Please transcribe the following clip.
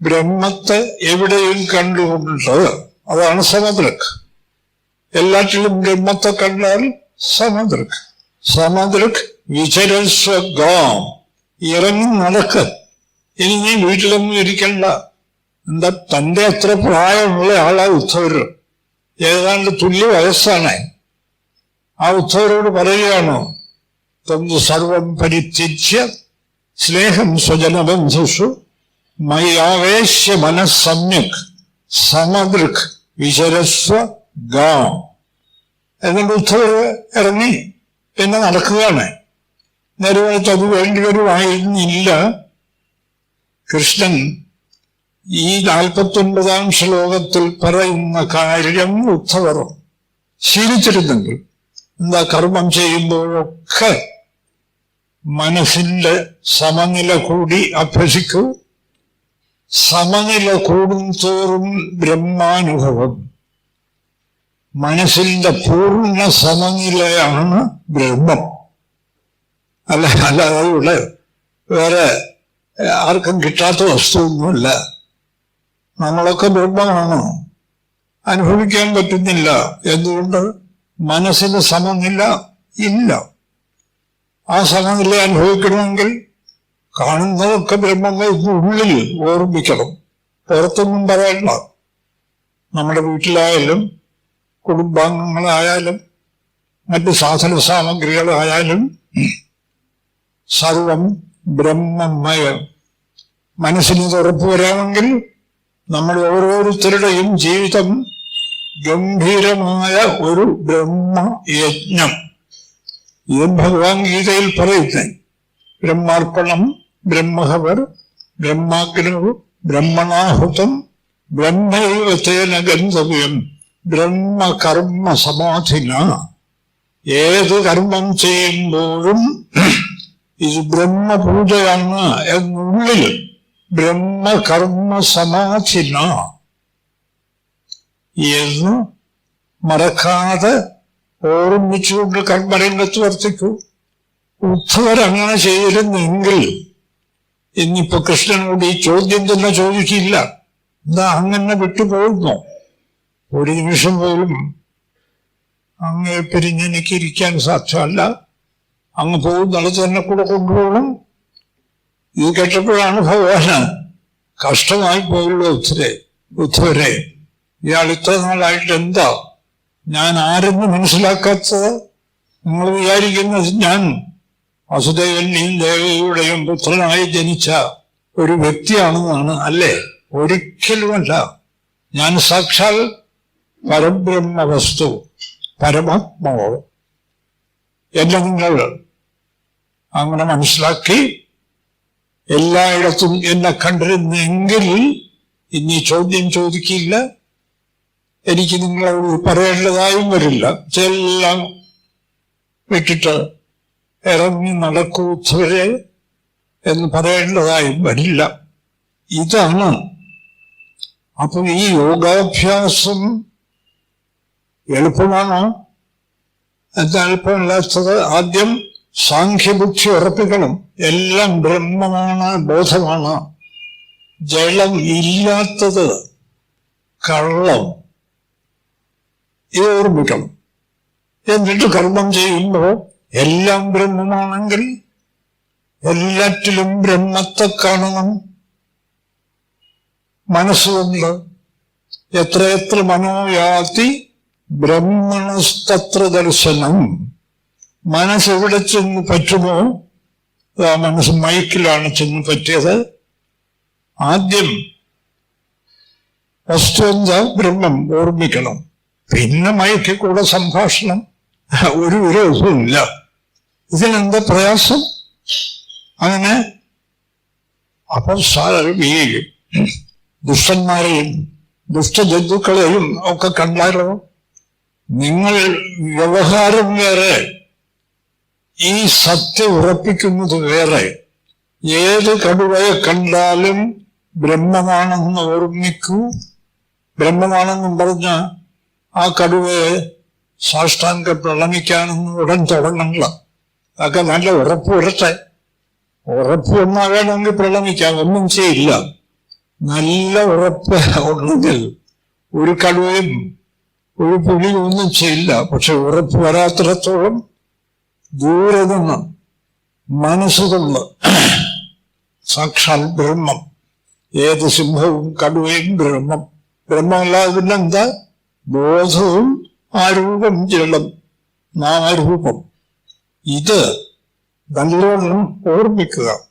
ബ്രഹ്മത്തെ എവിടെയും കണ്ടുകൊണ്ട് അതാണ് സമദൃക് എല്ലാറ്റിലും ബ്രഹ്മത്തെ കണ്ടാൽ സമദൃക് സമദൃക് വിചരസ്വഗാം ഇറങ്ങി നടക്ക്. ഇനി നീ വീട്ടിലൊന്നും ഇരിക്കണ്ട. എന്താ തന്റെ അത്ര പ്രായമുള്ള ആളാ ഉദ്ധവര്? ഏതാണ്ട് തുല്യ വയസ്സാണ്. ആ ഉദ്ധവരോട് പറയുകയാണോ തന്നു സർവം പരിത്യജ്യ സ്നേഹം സ്വജനബന്ധുഷു മയാവേശ്യ മനസ്സമ്യക് സമദൃക് വിചരസ്വ ഗാം. എന്നിട്ട് ഉദ്ധവര് ഇറങ്ങി പിന്നെ നടക്കുകയാണ്. നേരത്തെ അത് വേണ്ടി വരുമായിരുന്നില്ല കൃഷ്ണൻ ഈ നാൽപ്പത്തി ഒൻപതാം ശ്ലോകത്തിൽ പറയുന്ന കാര്യം ഉദ്ധവർ ശീലിച്ചിരുന്നെങ്കിൽ എന്താ കർമ്മം ചെയ്യുമ്പോഴൊക്കെ മനസ്സിന്റെ സമനില കൂടി അഭ്യസിക്കൂ. സമനില കൂടുന്തോറും ബ്രഹ്മാനുഭവം. മനസ്സിന്റെ പൂർണ സമനിലയാണ് ബ്രഹ്മം. അല്ല അല്ലാതെ ഇവിടെ വേറെ ആർക്കും കിട്ടാത്ത വസ്തുവൊന്നുമല്ല. നമ്മളൊക്കെ ബ്രഹ്മമാണ്. അനുഭവിക്കാൻ പറ്റുന്നില്ല. എന്തുകൊണ്ട്? മനസ്സിന് സമനില ഇല്ല. ആ സമനില അനുഭവിക്കണമെങ്കിൽ കാണുന്നതൊക്കെ ബ്രഹ്മങ്ങൾ ഉള്ളിൽ ഓർമ്മിക്കണം. പുറത്തൊന്നും പറയണ്ട. നമ്മുടെ വീട്ടിലായാലും കുടുംബാംഗങ്ങളായാലും മറ്റ് സാധന സാമഗ്രികളായാലും സർവം ബ്രഹ്മമയം. മനസ്സിന് തുറപ്പ് വരാമെങ്കിൽ നമ്മൾ ഓരോരുത്തരുടെയും ജീവിതം ഗംഭീരമായ ഒരു ബ്രഹ്മയജ്ഞം. ഇത് ഭഗവാൻ ഗീതയിൽ പറയുന്നത്. ബ്രഹ്മാർപ്പണം ബ്രഹ്മഹവർ ബ്രഹ്മാഗ്നവ് ബ്രഹ്മണാഹുതം ബ്രഹ്മൈവത്തേന ഗന്ധവ്യം ബ്രഹ്മകർമ്മ സമാധിന ഏത് കർമ്മം ചെയ്യുമ്പോഴും ഇത് ബ്രഹ്മപൂജയാണ് എന്നുള്ളിൽ ബ്രഹ്മകർമ്മ സമാധിന എന്ന് മറക്കാതെ ഓർമ്മിച്ചുകൊണ്ട് കർമ്മരംഗത്ത് വർത്തിക്കൂ. ഉദ്ധവരങ്ങനെ ചെയ്തിരുന്നെങ്കിൽ ഇന്നിപ്പോ കൃഷ്ണനോട് ഈ ചോദ്യം തന്നെ ചോദിച്ചില്ല. എന്താ അങ്ങനെ വിട്ടുപോകുന്നു? ഒരു നിമിഷം പോലും അങ്ങേ പിരിഞ്ഞ് എനിക്ക് ഇരിക്കാൻ സാധ്യമല്ല. അങ്ങ് പോകുന്നിടത്ത് തന്നെ കൂടെ കൊണ്ടുപോകണം. ഈ കേട്ടപ്പോഴാണ് ഭഗവാന് കഷ്ടമായി പോയുള്ള ഉദ്ധരെ ഉദ്ധവരെ ഇയാൾ ഇത്ര നാളായിട്ട് എന്താ? ഞാൻ ആരെന്ന് മനസ്സിലാക്കാത്തത്? നിങ്ങൾ വിചാരിക്കുന്നത് ഞാൻ വസുദേവന്റെയും ദേവതയുടെയും പുത്രനായി ജനിച്ച ഒരു വ്യക്തിയാണെന്നാണ് അല്ലേ? ഒരിക്കലുമല്ല. ഞാൻ സാക്ഷാൽ പരബ്രഹ്മ വസ്തു പരമാത്മാവ്. എന്നെ നിങ്ങൾ അങ്ങനെ മനസ്സിലാക്കി എല്ലായിടത്തും എന്നെ കണ്ടിരുന്നെങ്കിൽ ഇനി ചോദ്യം ചോദിക്കില്ല. എനിക്ക് നിങ്ങളോട് പറയേണ്ടതായും വരില്ല. ചെല്ലാം വിട്ടിട്ട് ഇറങ്ങി നടക്കൂത്തവരെ എന്ന് പറയേണ്ടതായി വരില്ല. ഇതാണ് അപ്പം ഈ യോഗാഭ്യാസം എളുപ്പമാണോ? എളുപ്പമില്ലാത്തത്? ആദ്യം സാഖ്യബുദ്ധി ഉറപ്പിക്കണം. എല്ലാം ബ്രഹ്മമാണ് ബോധമാണ്. ജലം ഇല്ലാത്തത് കള്ളം. ഇത് ഓർമ്മിക്കണം. എന്നിട്ട് കർമ്മം ചെയ്യുമ്പോൾ എല്ലാം ബ്രഹ്മമാണെങ്കിൽ എല്ലാറ്റിലും ബ്രഹ്മത്തെ കാണണം. മനസ്സുകൊണ്ട് എത്രയെത്ര മനോയാതി ബ്രഹ്മണസ്തത്ര ദർശനം. മനസ്സെവിടെ ചെന്ന് പറ്റുമോ? ആ മനസ്സ് മൈക്കിലാണ് ചെന്ന് പറ്റിയത്. ആദ്യം വസ്തു എന്താ ബ്രഹ്മം ഓർമ്മിക്കണം. പിന്നെ മയക്കിൽ കൂടെ സംഭാഷണം. ഒരു വിരോധവുമില്ല. ഇതിനെന്താ പ്രയാസം? അങ്ങനെ അപ്പൊ ഈ ദുഷ്ടന്മാരെയും ദുഷ്ടജന്തുക്കളെയും ഒക്കെ കണ്ടാലോ? നിങ്ങൾ വ്യവഹാരം വേറെ ഈ സത്യം ഉറപ്പിക്കുന്നത് വേറെ. ഏത് കടുവയെ കണ്ടാലും ബ്രഹ്മമാണെന്ന് ഓർമ്മിക്കൂ. ബ്രഹ്മമാണെന്നും പറഞ്ഞ ആ കടുവയെ സാഷ്ടാംഗ പ്രണമിക്കാനൊന്നും ഉടൻ തുടങ്ങണില്ല അതൊക്കെ നല്ല ഉറപ്പ് വരട്ടെ ഉറപ്പ് ഒന്നാകണമെങ്കിൽ പ്രണമിക്കാം ഒന്നും ചെയ്യില്ല. നല്ല ഉറപ്പ് ഉണ്ടെങ്കിൽ ഒരു കടുവയും ഒരു പുലിയും ഒന്നും ചെയ്യില്ല. പക്ഷെ ഉറപ്പ് വരാത്തിടത്തോളം ദൂരെ നിന്ന് മനസ്സുകൊണ്ട് സാക്ഷാൽ ബ്രഹ്മം. ഏത് സിംഹവും കടുവയും ബ്രഹ്മം. ബ്രഹ്മമല്ലാതെ പിന്നെന്താ? ബോധവും ആ രൂപം ജലം നാരൂപം ഇത് നല്ലോണം ഓർമ്മിക്കുക.